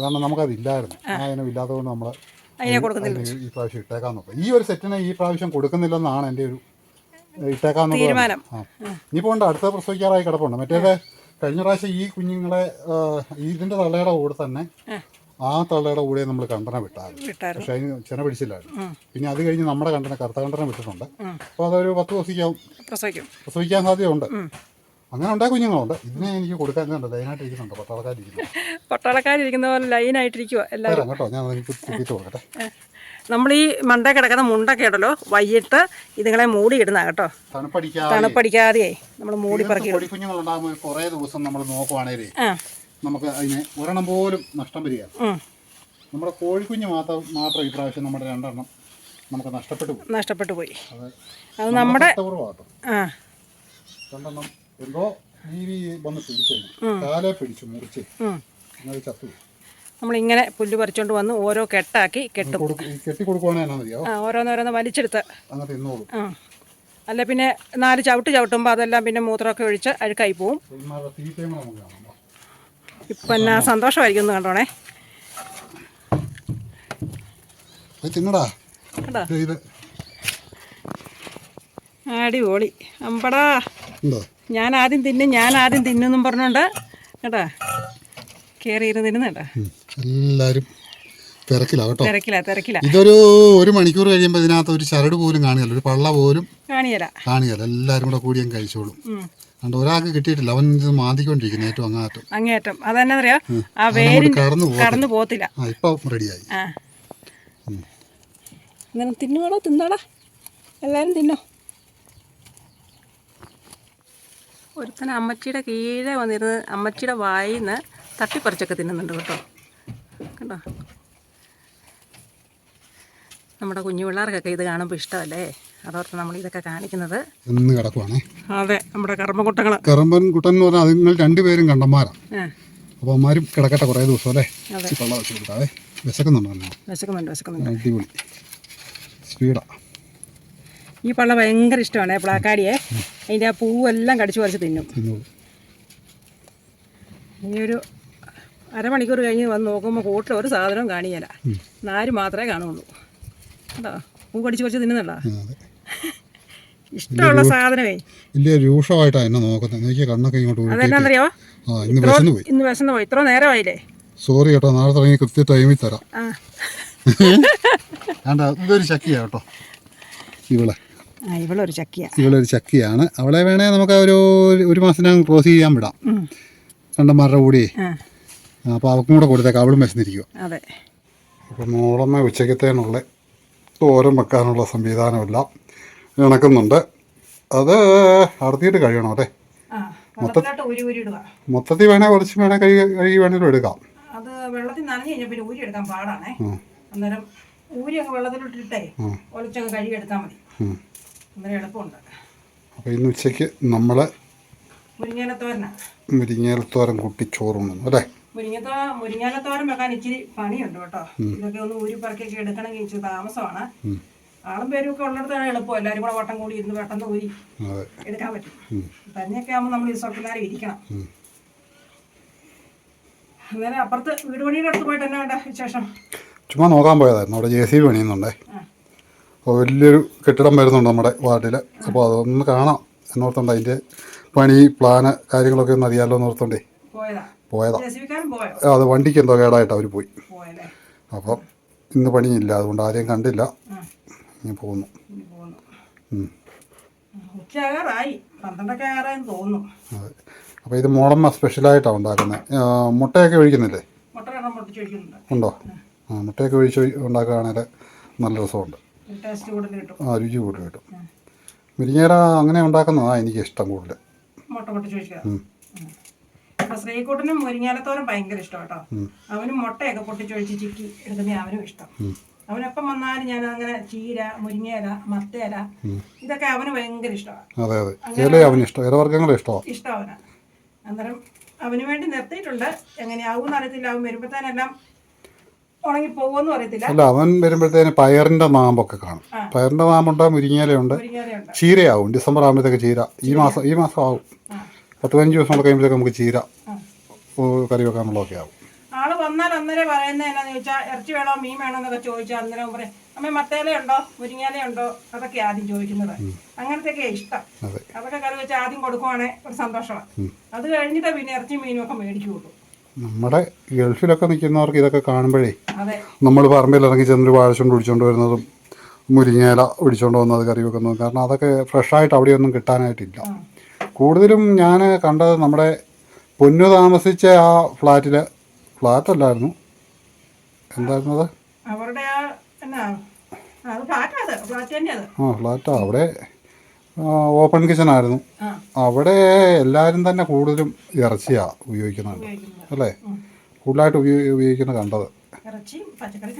കാരണം നമുക്കതില്ലായിരുന്നു. ആ ഇനം ഇല്ലാത്തതുകൊണ്ട് നമ്മൾ ഈ പ്രാവശ്യം ഇട്ടേക്കാൻ നോക്കാം. ഈ ഒരു സെറ്റിനെ ഈ പ്രാവശ്യം കൊടുക്കുന്നില്ലെന്നാണ് എന്റെ ഒരു ഇട്ടേക്കാന്ന് തീരുമാനം. ഇനിയിപ്പോൾ ഉണ്ട് അടുത്ത പ്രസവിക്കാറായി കിടപ്പുണ്ട്. മറ്റേത് കഴിഞ്ഞ പ്രാവശ്യം ഈ കുഞ്ഞുങ്ങളെ ഇതിന്റെ ഇതിന്റെ തള്ളയുടെ കൂടെ തന്നെ ആ. തള്ളയുടെ കൂടെ നമ്മൾ കണ്ടന വിട്ടായിരുന്നു. പക്ഷെ അതിന് ചെന പിടിച്ചില്ലായിരുന്നു. പിന്നെ അത് കഴിഞ്ഞ് നമ്മുടെ കണ്ടന കറുത്ത കണ്ടന വിട്ടിട്ടുണ്ട്. അപ്പോൾ അതൊരു പത്ത് ദിവസിക്കാവും പ്രസവിക്കും. പ്രസവിക്കാൻ സാധ്യതയുണ്ട്. അങ്ങനെ ഉണ്ടായ കുഞ്ഞുങ്ങളുണ്ട്. ഇതിനെ എനിക്ക് കൊടുക്കാൻ ലൈനായിട്ട് ഇരിക്കുന്നുണ്ട് പട്ടാളക്കാരിക്കുന്നു പട്ടാളക്കാരിരിക്കുന്ന. പോലെ ലൈനായിട്ടിരിക്കുക എല്ലാവരും. കേട്ടോ. ഞാൻ കുത്തിയിട്ട് കൊടുക്കട്ടെ നമ്മൾ ഈ മണ്ട കിടക്കുന്ന മുണ്ടൊക്കെ ഇടലോ വൈകിട്ട് ഇതുങ്ങളെ മൂടി ഇടുന്ന കേട്ടോ. തണുപ്പടിക്കാതെ. നമ്മൾ മൂടി പറക്കി ഇടും. പൊടിക്കുഞ്ഞുങ്ങളുണ്ടാകുമ്പോൾ കുറേ ദിവസം നമ്മൾ നോക്കുവാണേലേ നമുക്ക് അതിനെ ഒരെണ്ണം പോലും നഷ്ടം വരിക. നമ്മുടെ കോഴിക്കുഞ്ഞ് മാത്രം മാത്രം ഇപ്രാവശ്യം പ്രാവശ്യം നമ്മുടെ രണ്ടെണ്ണം നമുക്ക് നഷ്ടപ്പെട്ടു പോയി. നഷ്ടപ്പെട്ടു പോയി. അത് നമ്മുടെ ആ. രണ്ടെണ്ണം എന്തോ ജീവി വന്ന് പിടിച്ചു കാലെ പിടിച്ചു മുറിച്ച്. അങ്ങനെ ചത്തു നമ്മളിങ്ങനെ പുല്ല് പറിച്ചോണ്ട് വന്ന് ഓരോ കെട്ടാക്കി കെട്ടും. കൊടുക്കുവാണെങ്കിൽ ഓരോന്നോരോന്ന് വലിച്ചെടുത്ത്. അങ്ങനെ തിന്നോളും. ആ. അല്ല പിന്നെ നാല് ചവിട്ട് ചവിട്ടുമ്പോൾ അതെല്ലാം പിന്നെ മൂത്രമൊക്കെ ഒഴിച്ച് അഴുക്കായി പോവും. ഇപ്പൊ എന്നാ സന്തോഷമായിരിക്കും കണ്ടോണേ. തിന്നടാ. അടിപൊളി. അമ്പടാ. ഞാൻ ആദ്യം തിന്നും ഞാൻ ആദ്യം തിന്നും പറഞ്ഞോണ്ട് കേട്ടാ കയറി ഇരുന്ന് കേട്ടാ. എല്ലാവരും തിരക്കില്ല കേട്ടോ. തിരക്കില്ല തിരക്കില്ല ഇതൊരു ഒരു മണിക്കൂർ കഴിയുമ്പോൾ ഇതിനകത്ത് ഒരു ചരട് പോലും കാണില്ല ഒരു പള്ള പോലും കാണിയല്ല. കാണിയല്ല. എല്ലാവരും കൂടെ കൂടി അങ്ങ് കഴിച്ചോളും. അതുകൊണ്ട് ഒരാൾക്ക് കിട്ടിയിട്ടില്ല. അവൻ ഇത് മാതിക്കൊണ്ടിരിക്കുന്നു ഏറ്റവും അങ്ങേറ്റം. അങ്ങേറ്റം അതെന്നാ പറയാ ആ വേര് കടന്നു. കടന്നു പോകത്തില്ല. ആ ഇപ്പം റെഡിയായി. തിന്നോളോ തിന്നോളാ എല്ലാവരും തിന്നോ? ഒരുത്തൻ അമ്മച്ചിയുടെ കീഴെ വന്നിരുന്ന് അമ്മച്ചിയുടെ വായിൽ നിന്ന് തട്ടിപ്പറിച്ചൊക്കെ തിന്നുന്നുണ്ട് കേട്ടോ. കണ്ടോ? നമ്മുടെ കുഞ്ഞു പിള്ളേർക്കൊക്കെ ഇത് കാണുമ്പോൾ ഇഷ്ടമല്ലേ? അതോർത്ത് നമ്മൾ ഇതൊക്കെ കാണിക്കുന്നത്. എന്ന് കിടക്കുവാണേ. അതെ നമ്മുടെ കർമ്മകുട്ടങ്ങൾ കറമ്പൻ കുട്ടൻ എന്ന് പറഞ്ഞാൽ അതിങ്ങൾ നിങ്ങൾ രണ്ടുപേരും കണ്ടന്മാരാ. അപ്പോൾ അമ്മമാരും കിടക്കട്ടെ കുറേ ദിവസം അല്ലേ. ഈ പള്ള വെച്ച് കൊടുക്കാവേ വിശക്കുന്നുണ്ടോ? വിശക്കുന്നുണ്ട് വിശക്കുന്നുണ്ട്. അടിപൊളി. സ്പീഡാ ഈ പള്ള ഭയങ്കര ഇഷ്ടമാണ് പ്ലാക്കാടിയെ അതിന്റെ ആ പൂവെല്ലാം കടിച്ചു പറിച്ച് തിന്നും. ഇനിയൊരു അരമണിക്കൂർ കഴിഞ്ഞ് വന്ന് നോക്കുമ്പോൾ കൂട്ടിൽ ഒരു സാധനവും കാണിയല്ല നാര് മാത്രമേ കാണുള്ളൂ. കേട്ടോ പൂ കടിച്ചു കുറച്ച് തിന്നുന്നുണ്ടോ ഇഷ്ടമുള്ള സാധനമേ. വലിയ രൂക്ഷമായിട്ടാണ് എന്നെ നോക്കുന്നത്. എനിക്ക് കണ്ണൊക്കെ ഇങ്ങോട്ട് അതെന്നാന്നറിയോ? ഇന്ന് വിശന്ന് പോയി. ഇന്ന് വിശന്ന് പോയി ഇത്ര നേരമായില്ലേ? സോറി കേട്ടോ നാളെ തുടങ്ങി കൃത്യ ടൈമിൽ തരാം. ഇതൊരു ശക്തിയാ കേട്ടോ. ഇവളെ. ഇവളൊരു ചക്കിയ. ഇവളൊരു ചക്കിയാണ്. അവളെ വേണേ നമുക്ക് ഒരു ഒരു മാസത്തിനകം ക്രോസ് ചെയ്യാൻ വിടാം. കണ്ടന്മാരുടെ കൂടി. അപ്പൊ അപ്പോൾ അവൾക്കും കൂടെ കൊടുത്തേക്കാം. അവളും വിശന്നിരിക്കും അതെ. മോളമ്മ ഉച്ചക്കത്തേനുള്ള തോരൻ വെക്കാനുള്ള സംവിധാനമെല്ലാം ഇണക്കുന്നുണ്ട്. അത് അടത്തിയിട്ട് കഴിയണം അതെ മൊത്തത്തിൽ വേണേ കുറച്ച് വേണേ കഴുകി കഴുകി വേണേലും എടുക്കാം. അത് വെള്ളത്തിൽ നനഞ്ഞു കഴിഞ്ഞാൽ പിന്നെ ഊരി എടുക്കാൻ പാടാണേ. അന്നേരം ഊരി അങ്ങ് വെള്ളത്തിലിട്ടിട്ടേ. ഒളിച്ചങ്ങ് കഴുകി എടുത്താൽ മതി. എളുപ്പമുണ്ട്. അപ്പോൾ ഇന്ന് ഉച്ചയ്ക്ക് നമ്മൾ മുരിങ്ങയിലത്തോരനാ. മുരിങ്ങേലത്തോരൻ കൂട്ടി ചോറുണ്ണുന്നു അല്ലേ? മുരിങ്ങത്തോ മുരിങ്ങയിലത്തോരൻ വെക്കാൻ ഇച്ചിരി പണിയുണ്ട് കേട്ടോ. ഇതൊക്കെ ഒന്ന് ഊരി പറക്കൊക്കെ എടുക്കണമെങ്കിൽ ഇച്ചിരി താമസമാണ്. ആളും പേരും ഒക്കെ ഉള്ളിടത്താണ് എളുപ്പം. എല്ലാവരും കൂടെ വട്ടം കൂടി ഇരുന്ന് പെട്ടെന്ന് ഊരി എടുക്കാൻ പറ്റും. തന്നെയൊക്കെ ആകുമ്പോൾ നമ്മൾ ഈ സ്വപ്നം ഇരിക്കണം. അന്നേരം അപ്പുറത്ത് വീട് പണിയുടെ അടുത്ത് പോയിട്ട് എന്നാ വേണ്ട വിശേഷം? ചുമ്മാ നോക്കാൻ പോയതായിരുന്നു. അവിടെ ജെ സി ബി പണിയുന്നുണ്ടേ. അപ്പോൾ വലിയൊരു കെട്ടിടം വരുന്നുണ്ട് നമ്മുടെ വാർഡിൽ അപ്പോൾ അതൊന്ന് കാണാം. എന്നോർത്തുണ്ട് അതിന്റെ പണി പ്ലാന് കാര്യങ്ങളൊക്കെ ഒന്ന് അറിയാമല്ലോ എന്നോർത്തുണ്ടേ. പോയതാ. അത് വണ്ടിക്ക് എന്തോ കേടായിട്ട് അവർ പോയി. അപ്പം ഇന്ന് പണിയില്ല. അതുകൊണ്ട് ആരെയും കണ്ടില്ല. ഇനി പോകുന്നു. അതെ. അപ്പോൾ ഇത് മോളമ്മ സ്പെഷ്യലായിട്ടാണ് ഉണ്ടാക്കുന്നത് മുട്ടയൊക്കെ ഒഴിക്കുന്നില്ലേ? ഉണ്ടോ? ആ മുട്ടയൊക്കെ ഒഴിച്ച് ഉണ്ടാക്കുകയാണെങ്കിൽ നല്ല രസമുണ്ട്. ആ രുചി കൂടുതൽ കിട്ടും. മുരിങ്ങേര അങ്ങനെ ഉണ്ടാക്കുന്നതാണ് എനിക്ക് ഇഷ്ടം കൂടുതൽ. മുട്ട പൊട്ടിച്ച് വയ്ക്കുക അപ്പൊ ശ്രീകുട്ടനും മുരിങ്ങാലത്തോരം ഭയങ്കര ഇഷ്ടം കേട്ടോ. അവനും മുട്ടയൊക്കെ പൊട്ടിച്ചൊഴിച്ച് ചിക്കി എടുക്കുന്ന അവനും ഇഷ്ടം. അവനെപ്പം വന്നാലും ഞാൻ അങ്ങനെ ചീര മുരിങ്ങേല മത്തേല ഇതൊക്കെ അവന് ഭയങ്കര ഇഷ്ടമാണ് അതെ അതെ. ഇല അവന് ഇഷ്ടം. ഇലവർഗങ്ങളും ഇഷ്ടമാണ് ഇഷ്ടം അവന്. അന്നേരം അവന് വേണ്ടി നിർത്തിയിട്ടുണ്ട്. എങ്ങനെയാവും അറിയത്തില്ല. അവൻ വരുമ്പോഴത്തേനെല്ലാം ഉണങ്ങി പോകുമെന്നും അറിയത്തില്ല അല്ല അവൻ വരുമ്പോഴത്തേന് പയറിന്റെ നാമ്പൊക്കെ കാണും. പയറിന്റെ നാമ്പുണ്ട് മുരിങ്ങയിലയുണ്ട്. ചീരയാവും ഡിസംബർ ആകുമ്പോഴത്തേക്ക് ചീര. ഈ മാസം ഈ മാസം ആവും. പത്ത് പതിനഞ്ച് ദിവസം കൂടെ കഴിയുമ്പോഴത്തേക്ക് നമുക്ക് ചീര കറി വെക്കാനുള്ളതൊക്കെ ആവും. ആൾ വന്നാൽ അന്നേരം പറയുന്നത് എന്നാന്ന് ചോദിച്ചാൽ ഇറച്ചി വേണോ മീൻ വേണോ എന്നൊക്കെ ചോദിച്ചാൽ അന്നേരം പറയും അമ്മ മത്തേലയുണ്ടോ മുരിങ്ങയിലയുണ്ടോ? അതൊക്കെ ആദ്യം ചോദിക്കുന്നത്. അങ്ങനത്തെയൊക്കെ ഇഷ്ടം. അതെ. അതൊക്കെ കറി വെച്ച് ആദ്യം കൊടുക്കുവാണെങ്കിൽ ഒരു സന്തോഷമാണ് അത് കഴിഞ്ഞിട്ട് പിന്നെ ഇറച്ചി മീനും ഒക്കെ മേടിക്കുള്ളൂ നമ്മുടെ ഗൾഫിലൊക്കെ നിൽക്കുന്നവർക്ക് ഇതൊക്കെ കാണുമ്പോഴേ നമ്മൾ പറമ്പിൽ ഇറങ്ങി ചെന്നൊരു വാഴച്ചുണ്ട് പിടിച്ചുകൊണ്ട് വരുന്നതും മുരിങ്ങയില പിടിച്ചുകൊണ്ട് വന്നത് കറി വെക്കുന്നതും കാരണം അതൊക്കെ ഫ്രഷായിട്ട് അവിടെയൊന്നും കിട്ടാനായിട്ടില്ല. കൂടുതലും ഞാൻ കണ്ടത് നമ്മുടെ പൊന്നു താമസിച്ച ആ ഫ്ലാറ്റിൽ എന്തായിരുന്നത് ഫ്ലാറ്റ് അല്ലായിരുന്നു തന്നെ അത്. ആ ഫ്ലാറ്റാ. അവിടെ ഓപ്പൺ കിച്ചൺ ആയിരുന്നു. അവിടെ എല്ലാവരും തന്നെ കൂടുതലും ഇറച്ചിയാ ഉപയോഗിക്കുന്നുണ്ട് ഉപയോഗിക്കുന്നത്. അല്ലേ? കൂടുതലായിട്ട് ഉപയോഗി ഉപയോഗിക്കുന്നത് കണ്ടത്.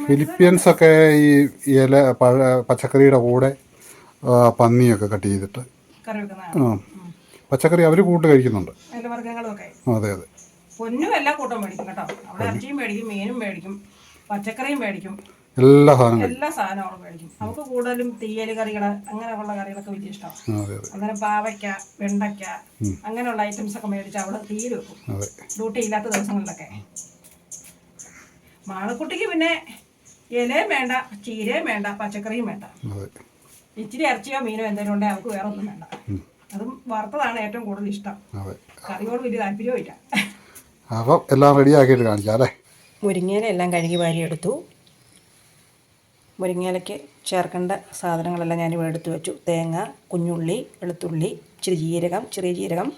ഫിലിപ്പീൻസ് ഒക്കെ ഈ ഇല പഴ പച്ചക്കറിയുടെ കൂടെ പന്നിയൊക്കെ കട്ട് ചെയ്തിട്ട്. ആ. പച്ചക്കറി അവർ കൂട്ട് കഴിക്കുന്നുണ്ട്. അതെ അതെ. പൊന്നും എല്ലാ കൂട്ടം മേടിക്കും കേട്ടോ. അവിടെ ഇറച്ചിയും മേടിക്കും മീനും മേടിക്കും പച്ചക്കറിയും മേടിക്കും. എല്ലാ സാധനവും എല്ലാ സാധനങ്ങളും മേടിക്കും നമുക്ക് കൂടുതലും തീയൽ കറികൾ അങ്ങനെയുള്ള കറികളൊക്കെ വലിയ ഇഷ്ടമാണ് ആ, അതെ അതെ. അന്നേരം പാവയ്ക്ക വെണ്ടയ്ക്ക അങ്ങനെയുള്ള ഐറ്റംസ് ഒക്കെ മേടിച്ച് അവൾ തീയിൽ വെക്കും. അതെ. ഡ്യൂട്ടി ഇല്ലാത്ത ദിവസങ്ങളിലൊക്കെ. മാളക്കുട്ടിക്ക് പിന്നെ ഇലയും വേണ്ട ചീരയും വേണ്ട പച്ചക്കറിയും വേണ്ട. അതെ. ഇച്ചിരി ഇറച്ചിയോ മീനോ എന്തെങ്കിലും ഉണ്ടെങ്കിൽ അവൾക്ക് വേറെ ഒന്നും വേണ്ട. അതും വറുത്തതാണ് ഏറ്റവും കൂടുതൽ ഇഷ്ടം. അതെ. കറിയോട് വലിയ താല്പര്യവും ഇല്ല. അപ്പം എല്ലാം റെഡിയാക്കിയിട്ട് കാണിച്ചാലേ അല്ലേ? മുരിങ്ങയില എല്ലാം കഴുകി വാരിയെടുത്തു. മുരിങ്ങയിലയ്ക്ക് ചേർക്കേണ്ട സാധനങ്ങളെല്ലാം ഞാൻ ഞാനിവിടെ എടുത്തു വെച്ചു. തേങ്ങ കുഞ്ഞുള്ളി വെളുത്തുള്ളി ഇച്ചിരി ജീരകം ചെറിയ ജീരകം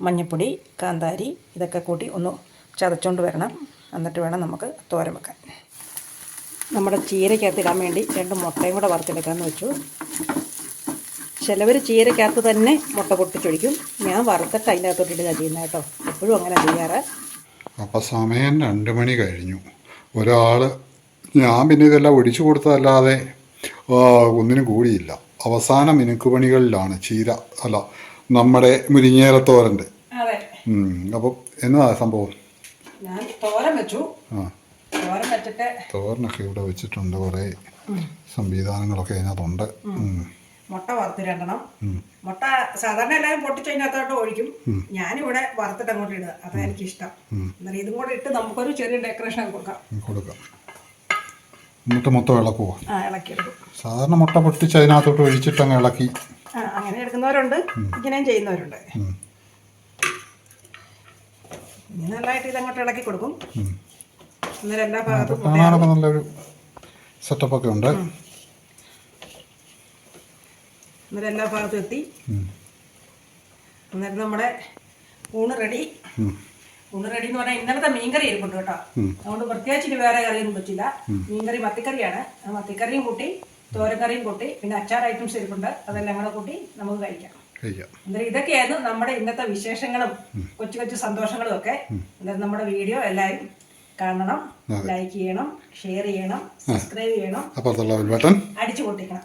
മഞ്ഞൾപ്പൊടി കാന്താരി ഇതൊക്കെ കൂട്ടി ഒന്ന് ചതച്ചുകൊണ്ട് വരണം. എന്നിട്ട് വേണം നമുക്ക് തോരൻ വെക്കാൻ. നമ്മുടെ ചീരക്കകത്ത് ഇടാൻ വേണ്ടി രണ്ട് മുട്ടയും കൂടെ വറുത്തെടുക്കാമെന്ന് വെച്ചു. ചിലവർ ചീരക്കകത്ത് തന്നെ മുട്ട പൊട്ടിച്ചൊഴിക്കും. ഞാൻ വറുത്തിട്ട് അതിന്റെ അകത്തോട്ടിട്ട് ഇടുക ചെയ്യുന്നത് കേട്ടോ. എപ്പോഴും അങ്ങനെ ചെയ്യാറ്. അപ്പോൾ സമയം രണ്ട് മണി കഴിഞ്ഞു. ഒരാൾ ഞാൻ പിന്നെ ഇതെല്ലാം ഒടിച്ചു കൊടുത്തതല്ലാതെ ഒന്നിനും കൂടിയില്ല. അവസാന മിനുക്കുപണികളിലാണ് ചീര അല്ല നമ്മുടെ മുരിങ്ങേലത്തോരന്റെ. അപ്പം എന്നതാ സംഭവം? ഞാൻ തോരൻ വെച്ചു. തോരൻ വെച്ചിട്ട് തോരനൊക്കെ ഇവിടെ വെച്ചിട്ടുണ്ട് കുറേ സംവിധാനങ്ങളൊക്കെ അതിനകത്തുണ്ട്. മുട്ട വറുത്ത് രണ്ടെണ്ണം. മുട്ട സാധാരണ എല്ലാവരും പൊട്ടിച്ച് അതിനകത്തോട്ട് ഒഴിക്കും. ഞാനിവിടെ വറുത്തിട്ട് അങ്ങോട്ട് ഇടുക. അതാണ് എനിക്കിഷ്ടം. എന്നാലും ഇതും കൂടെ ഇട്ട് നമുക്കൊരു ചെറിയ ഡെക്കറേഷൻ കൊടുക്കാം. കൊടുക്കാം. എന്നിട്ട് മൊത്തം ഇളക്കിയെടുക്കും. സാധാരണ മുട്ട പൊട്ടിച്ച് അതിനകത്തോട്ട് ഒഴിച്ചിട്ട് അങ്ങ് ഇളക്കി. ആ അങ്ങനെ എടുക്കുന്നവരുണ്ട്. ഇങ്ങനെയും ചെയ്യുന്നവരുണ്ട്. നല്ലതായിട്ട് ഇതങ്ങോട്ട് ഇളക്കി കൊടുക്കും. അന്നേരം എല്ലാ ഭാഗത്തും കാണാനൊക്കെ നല്ലൊരു സെറ്റപ്പൊക്കെ ഉണ്ട്. അന്നേരം എല്ലാ ഭാഗത്തും എത്തി. അന്നേരം നമ്മുടെ ഊണ് റെഡി ഊണ് റെഡി എന്ന് പറഞ്ഞാൽ ഇന്നലത്തെ മീൻകറി ഇരിപ്പുണ്ട് കേട്ടോ. അതുകൊണ്ട് പ്രത്യേകിച്ച് ഇനി വേറെ കറിയൊന്നും പറ്റില്ല. മീൻകറി മത്തിക്കറിയാണ്. ആ മത്തിക്കറിയും കൂട്ടി തോരക്കറിയും കൂട്ടി പിന്നെ അച്ചാർ ഐറ്റംസ് ഇരിപ്പുണ്ട് അതെല്ലാം കൂടെ കൂട്ടി നമുക്ക് കഴിക്കാം. അന്നേരം ഇതൊക്കെയായിരുന്നു നമ്മുടെ ഇന്നത്തെ വിശേഷങ്ങളും കൊച്ചു കൊച്ചു സന്തോഷങ്ങളും ഒക്കെ. അന്നേരം നമ്മുടെ വീഡിയോ എല്ലാവരും കാണണം ലൈക്ക് ചെയ്യണം ഷെയർ ചെയ്യണം സബ്സ്ക്രൈബ് ചെയ്യണം. അടിച്ചു പൊട്ടിക്കണം.